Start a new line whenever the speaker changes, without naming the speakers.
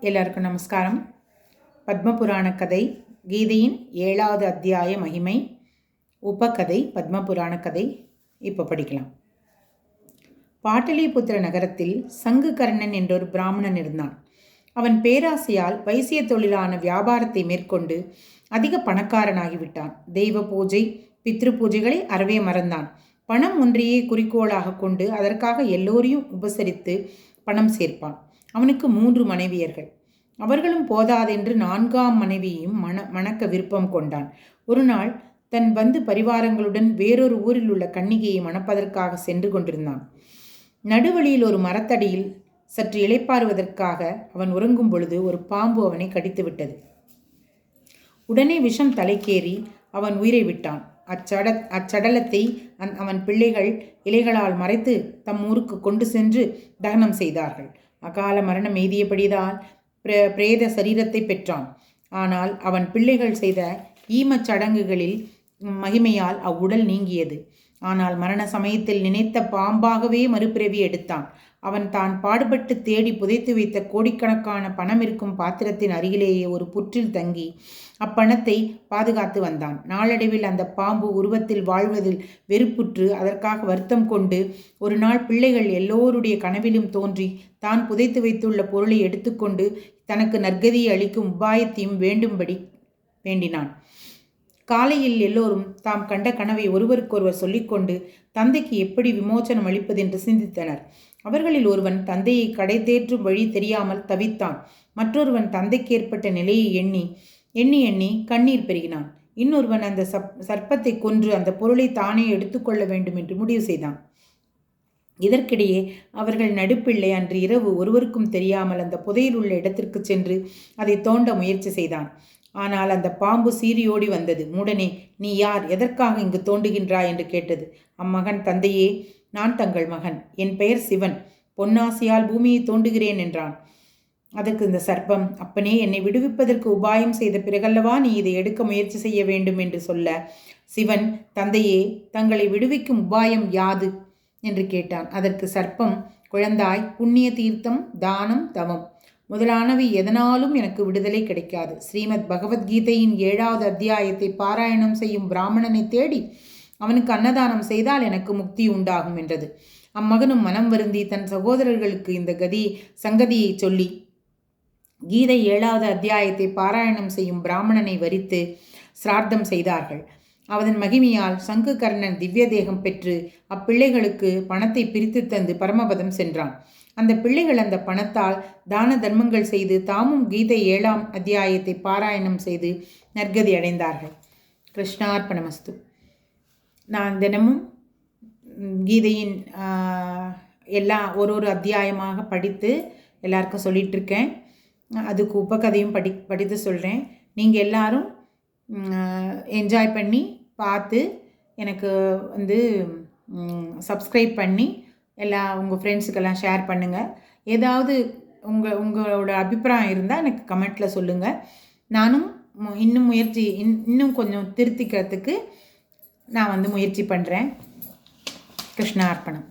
எல்லாருக்கும் நமஸ்காரம். பத்மபுராண கதை கீதையின் ஏழாவது அத்தியாய மகிமை உபகதை பத்மபுராண கதை. இப்போ படிக்கலாம். பாட்டலிபுத்திர நகரத்தில் சங்குகர்ணன் என்றொரு பிராமணன் இருந்தான். அவன் பேராசையால் வைசிய தொழிலான வியாபாரத்தை மேற்கொண்டு அதிக பணக்காரனாகிவிட்டான். தெய்வ பூஜை பித்ரு பூஜைகளை அறவே மறந்தான். பணம் ஒன்றையே குறிக்கோளாக கொண்டு அதற்காக எல்லோரையும் உபசரித்து பணம் சேர்ப்பான். அவனுக்கு மூன்று மனைவியர்கள். அவர்களும் போதாதென்று நான்காம் மனைவியையும் மண மணக்க விருப்பம் கொண்டான். ஒரு நாள் தன் பந்து பரிவாரங்களுடன் வேறொரு ஊரில் உள்ள கன்னிகையை மணப்பதற்காக சென்று கொண்டிருந்தான். நடுவழியில் ஒரு மரத்தடியில் சற்று இளைப்பாறுவதற்காக அவன் உறங்கும் பொழுது ஒரு பாம்பு அவனை கடித்து விட்டது உடனே விஷம் தலைக்கேறி அவன் உயிரை விட்டான். அச்சட அச்சடலத்தை அந் அவன் பிள்ளைகள் இலைகளால் மறைத்து தம் ஊருக்கு கொண்டு சென்று தகனம் செய்தார்கள். அகால மரணம் எய்தியபடிதான் பிர பிரேத சரீரத்தை பெற்றான். ஆனால் அவன் பிள்ளைகள் செய்த ஈமச் சடங்குகளில் மகிமையால் அவ்வுடல் நீங்கியது. ஆனால் மரண சமயத்தில் நினைத்த பாம்பாகவே மறுபிறவி எடுத்தான். அவன் தான் பாடுபட்டு தேடி புதைத்து வைத்த கோடிக்கணக்கான பணம் இருக்கும் பாத்திரத்தின் அருகிலேயே ஒரு புற்றில் தங்கி அப்பணத்தை பாதுகாத்து வந்தான். நாளடைவில் அந்த பாம்பு உருவத்தில் வாழ்வதில் வெறுப்புற்று அதற்காக வருத்தம் கொண்டு ஒரு நாள் பிள்ளைகள் எல்லோருடைய கனவிலும் தோன்றி தான் புதைத்து வைத்துள்ள பொருளை எடுத்துக்கொண்டு தனக்கு நற்கதியை அளிக்கும் உபாயத்தையும் வேண்டும்படி வேண்டினான். காலையில் எல்லோரும் தாம் கண்ட கனவை ஒருவருக்கொருவர் சொல்லிக்கொண்டு தந்தைக்கு எப்படி விமோச்சனம் அளிப்பதென்று சிந்தித்தனர். அவர்களில் ஒருவன் தந்தையை கடை தேற்றும் வழி தெரியாமல் தவித்தான். மற்றொருவன் தந்தைக்கு ஏற்பட்ட நிலையை எண்ணி எண்ணி எண்ணி கண்ணீர் பெருகினான். இன்னொருவன் அந்த சப் சர்ப்பத்தை கொன்று அந்த பொருளை தானே எடுத்துக்கொள்ள வேண்டும் என்று முடிவு செய்தான். இதற்கிடையே அவர்கள் நடுப்பிள்ளை அன்று இரவு ஒருவருக்கும் தெரியாமல் அந்த புதையில் உள்ள இடத்திற்கு சென்று அதை தோண்ட முயற்சி செய்தான். ஆனால் அந்த பாம்பு சீரியோடி வந்தது. மூடனே நீ யார்? எதற்காக இங்கு தோண்டுகின்றாய்? என்று கேட்டது. அம்மகன் தந்தையே நான் தங்கள் மகன். என் பெயர் சிவன். பொன்னாசியால் பூமியை தோண்டுகிறேன் என்றான். அதற்கு இந்த சர்ப்பம் அப்பனே என்னை விடுவிப்பதற்கு உபாயம் செய்த பிறகல்லவா நீ இதை எடுக்க முயற்சி செய்ய வேண்டும்? என்று சொல்ல சிவன் தந்தையே தங்களை விடுவிக்கும் உபாயம் யாது? என்று கேட்டான். அதற்கு சர்ப்பம் குழந்தாய் புண்ணிய தீர்த்தம் தானம் தவம். முதலானவை எதனாலும் எனக்கு விடுதலை கிடைக்காது. ஸ்ரீமத் பகவத்கீதையின் ஏழாவது அத்தியாயத்தை பாராயணம் செய்யும் பிராமணனை தேடி அவனுக்கு அன்னதானம் செய்தால் எனக்கு முக்தி உண்டாகும் என்றது. அம்மகனும் மனம் வருந்தி தன் சகோதரர்களுக்கு இந்த கதி சங்கதியை சொல்லி கீதை ஏழாவது அத்தியாயத்தை பாராயணம் செய்யும் பிராமணனை வரித்து சிரார்த்தம் செய்தார்கள். அவதன் மகிமையால் சங்கு கர்ணன் திவ்ய தேகம் பெற்று அப்பிள்ளைகளுக்கு பணத்தை பிரித்து தந்து பரமபதம் சென்றான். அந்த பிள்ளைகள் அந்த பணத்தால் தான தர்மங்கள் செய்து தாமும் கீதை ஏழாம் அத்தியாயத்தை பாராயணம் செய்து நற்கதி அடைந்தார்கள். கிருஷ்ணார்ப்பணமஸ்து நான் தினமும் கீதையின் எல்லா ஒரு ஒரு அத்தியாயமாக படித்து எல்லாருக்கும் சொல்லிகிட்ருக்கேன் அதுக்கு உபகதையும் படி படித்து சொல்கிறேன் நீங்கள் எல்லாரும் என்ஜாய் பண்ணி பார்த்து எனக்கு வந்து சப்ஸ்கிரைப் பண்ணி எல்லா உங்கள் ஃப்ரெண்ட்ஸுக்கெல்லாம் ஷேர் பண்ணுங்கள் ஏதாவது உங்கள் உங்களோட அபிப்பிராயம் இருந்தால் எனக்கு கமெண்ட்டில் சொல்லுங்கள் நானும் இன்னும் முயற்சி இன் இன்னும் கொஞ்சம் திருத்திக்கிறதுக்கு நான் வந்து முயற்சி பண்ணுறேன் கிருஷ்ணார்ப்பணம்